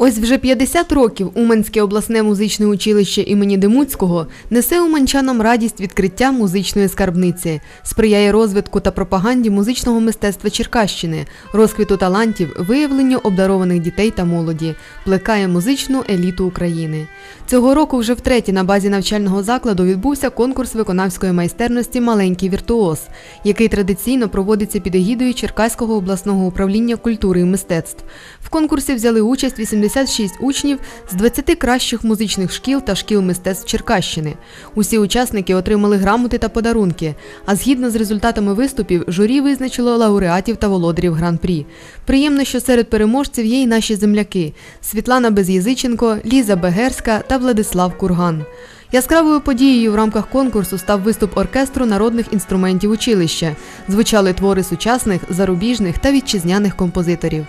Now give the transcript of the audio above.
Ось вже 50 років Уманське обласне музичне училище імені Демуцького несе уманчанам радість відкриття музичної скарбниці, сприяє розвитку та пропаганді музичного мистецтва Черкащини, розквіту талантів, виявленню обдарованих дітей та молоді, плекає музичну еліту України. Цього року вже втретє на базі навчального закладу відбувся конкурс виконавської майстерності Маленький віртуоз, який традиційно проводиться під егідою Черкаського обласного управління культури і мистецтв. В конкурсі взяли участь 86 учнів з 20 кращих музичних шкіл та шкіл мистецтв Черкащини. Усі учасники отримали грамоти та подарунки. А згідно з результатами виступів, журі визначило лауреатів та володарів гран-прі. Приємно, що серед переможців є й наші земляки Світлана Без'язиченко, Ліза Бегерська та Владислав Курган. Яскравою подією в рамках конкурсу став виступ оркестру народних інструментів училища. Звучали твори сучасних, зарубіжних та вітчизняних композиторів.